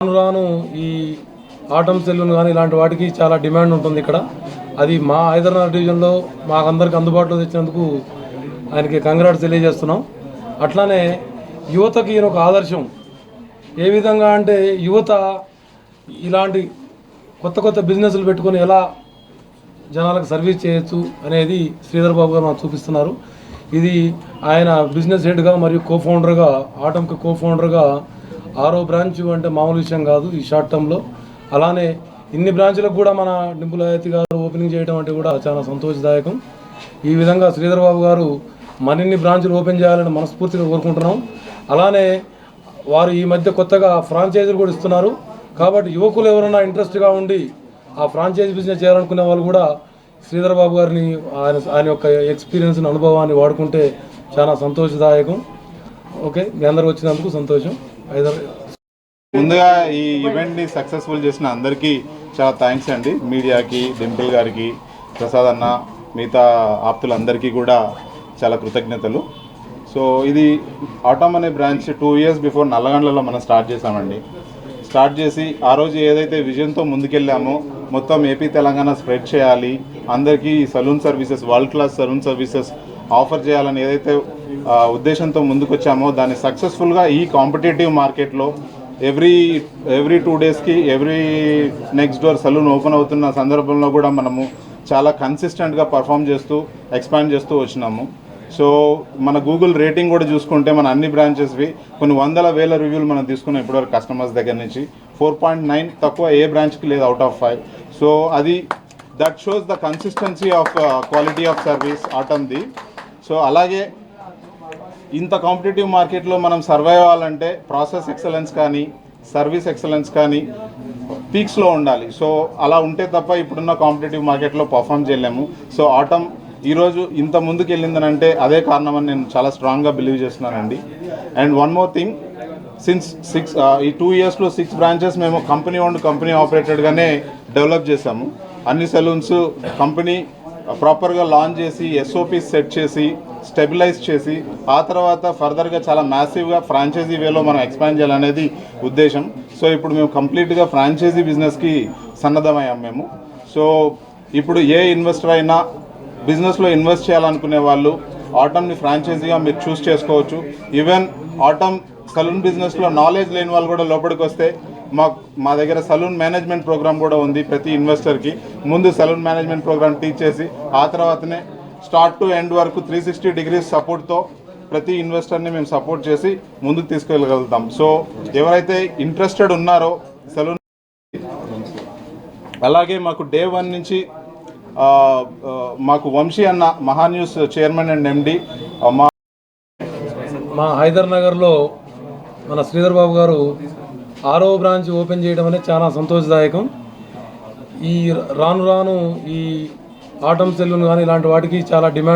రాను రాను ఈ ఆటం సెల్లున్ కానీ ఇలాంటి వాటికి చాలా డిమాండ్ ఉంటుంది ఇక్కడ. అది మా హైదరాబాద్ డివిజన్లో మాకందరికి అందుబాటులో తెచ్చినందుకు ఆయనకి కంగ్రాట్స్ తెలియజేస్తున్నాం. అట్లానే యువతకి ఈయన ఒక ఆదర్శం. ఏ విధంగా అంటే యువత ఇలాంటి కొత్త కొత్త బిజినెస్లు పెట్టుకొని ఎలా జనాలకు సర్వీస్ చేయొచ్చు అనేది శ్రీధర్ బాబు గారు మాకు చూపిస్తున్నారు. ఇది ఆయన బిజినెస్ హెడ్గా మరియు కో ఫౌండర్గా ఆటంకి కో ఫౌండర్గా ఆరో బ్రాంచ్ అంటే మామూలు విషయం కాదు ఈ షార్ట్ టర్మ్లో అలానే ఇన్ని బ్రాంచ్లకు కూడా మన డింపుల్ అయతి గారు ఓపెనింగ్ చేయడం అంటే కూడా చాలా సంతోషదాయకం. ఈ విధంగా శ్రీధర్ బాబు గారు మరిన్ని బ్రాంచ్లు ఓపెన్ చేయాలని మనస్ఫూర్తిగా కోరుకుంటున్నాం. అలానే వారు ఈ మధ్య కొత్తగా ఫ్రాంచైజీలు కూడా ఇస్తున్నారు. కాబట్టి యువకులు ఎవరైనా ఇంట్రెస్ట్గా ఉండి ఆ ఫ్రాంచైజీ బిజినెస్ చేయాలనుకునే వాళ్ళు కూడా శ్రీధర్ బాబు గారిని ఆయన ఆయన యొక్క ఎక్స్పీరియన్స్ అనుభవాన్ని వాడుకుంటే చాలా సంతోషదాయకం. ఓకే మీ అందరు వచ్చినందుకు సంతోషం. ముందుగా ఈ ఈవెంట్ని సక్సెస్ఫుల్ చేసిన అందరికీ చాలా థ్యాంక్స్ అండి. మీడియాకి డింపుల్ గారికి ప్రసాద్ అన్న మిగతా ఆప్తులందరికీ కూడా చాలా కృతజ్ఞతలు. సో ఇది ఆటోమ్ అనే బ్రాంచ్ టూ ఇయర్స్ బిఫోర్ నల్లగండ్లలో మనం స్టార్ట్ చేసామండి స్టార్ట్ చేసి ఆ రోజు ఏదైతే విజన్తో ముందుకెళ్ళామో మొత్తం ఏపీ తెలంగాణ స్ప్రెడ్ చేయాలి. అందరికీ salon services world class salon services offer చేయాలని ఏదైతే ఉద్దేశంతో ముందుకొచ్చామో దాన్ని సక్సెస్ఫుల్గా ఈ కాంపిటేటివ్ మార్కెట్లో ఎవ్రీ ఎవ్రీ టూ డేస్కి every next door salon open అవుతున్న సందర్భంలో కూడా మనము చాలా కన్సిస్టెంట్గా పర్ఫామ్ చేస్తూ ఎక్స్పాండ్ చేస్తూ వచ్చినాము. సో మన గూగుల్ రేటింగ్ కూడా చూసుకుంటే మన అన్ని బ్రాంచెస్వి కొన్ని వందల వేల రివ్యూలు మనం తీసుకున్నాం ఇప్పటివరకు కస్టమర్స్ దగ్గర నుంచి. ఫోర్ పాయింట్ నైన్ తక్కువ ఏ బ్రాంచ్కి లేదు అవుట్ ఆఫ్ ఫైవ్. సో అది that shows the consistency of quality of service ఆటమ్ది so అలాగే ఇంత కాంపిటేటివ్ మార్కెట్లో మనం సర్వైవ్ అవ్వాలంటే ప్రాసెస్ ఎక్సలెన్స్ కానీ సర్వీస్ ఎక్సలెన్స్ కానీ పీక్స్లో ఉండాలి. సో అలా ఉంటే తప్ప ఇప్పుడున్న కాంపిటేటివ్ మార్కెట్లో పర్ఫామ్ చేయలేము. సో ఆటమ్ ఈరోజు ఇంత ముందుకు వెళ్ళిందనంటే అదే కారణమని నేను చాలా స్ట్రాంగ్గా బిలీవ్ చేస్తున్నానండి. And one more thing since six ఈ టూ ఇయర్స్లో సిక్స్ బ్రాంచెస్ మేము కంపెనీ ఓన్ కంపెనీ ఆపరేటెడ్గానే డెవలప్ చేసాము అన్ని సెలూన్స్ కంపెనీ ప్రాపర్గా లాంచ్ చేసి ఎస్ఓపి సెట్ చేసి స్టెబిలైజ్ చేసి ఆ తర్వాత ఫర్దర్గా చాలా మ్యాసివ్గా ఫ్రాంచైజీ వేలో మనం ఎక్స్పాండ్ చేయాలనేది ఉద్దేశం. సో ఇప్పుడు మేము కంప్లీట్గా ఫ్రాంచైజీ బిజినెస్కి సన్నద్ధమయ్యాం మేము. సో ఇప్పుడు ఏ ఇన్వెస్టర్ అయినా బిజినెస్లో ఇన్వెస్ట్ చేయాలనుకునే వాళ్ళు ఆటమ్ని ఫ్రాంచైజీగా మీరు చూస్ చేసుకోవచ్చు. ఈవెన్ ఆటమ్ సలూన్ బిజినెస్లో నాలెడ్జ్ లేని వాళ్ళు కూడా లోపలికి వస్తే మా మా దగ్గర సలూన్ మేనేజ్మెంట్ ప్రోగ్రామ్ కూడా ఉంది ప్రతి ఇన్వెస్టర్కి. ముందు సలూన్ మేనేజ్మెంట్ ప్రోగ్రామ్ టీచ్ చేసి ఆ తర్వాతనే స్టార్ట్ టు ఎండ్ వరకు త్రీ సిక్స్టీ డిగ్రీస్ సపోర్ట్తో ప్రతి ఇన్వెస్టర్ని మేము సపోర్ట్ చేసి ముందుకు తీసుకెళ్ళగలుగుతాం. సో ఎవరైతే ఇంట్రెస్టెడ్ ఉన్నారో సెలూన్ అలాగే మాకు డే వన్ నుంచి మాకు వంశీ అన్న మహాన్యూస్ చైర్మన్ అండ్ ఎండి మా మా హైదర్ నగర్లో మన శ్రీధర్ బాబు గారు ఆరో బ్రాంచ్ ఓపెన్ చేయడం అనేది చాలా సంతోషదాయకం. ఈ రాను రాను ఈ ఆటం సెల్లున్ కానీ ఇలాంటి వాటికి చాలా డిమాండ్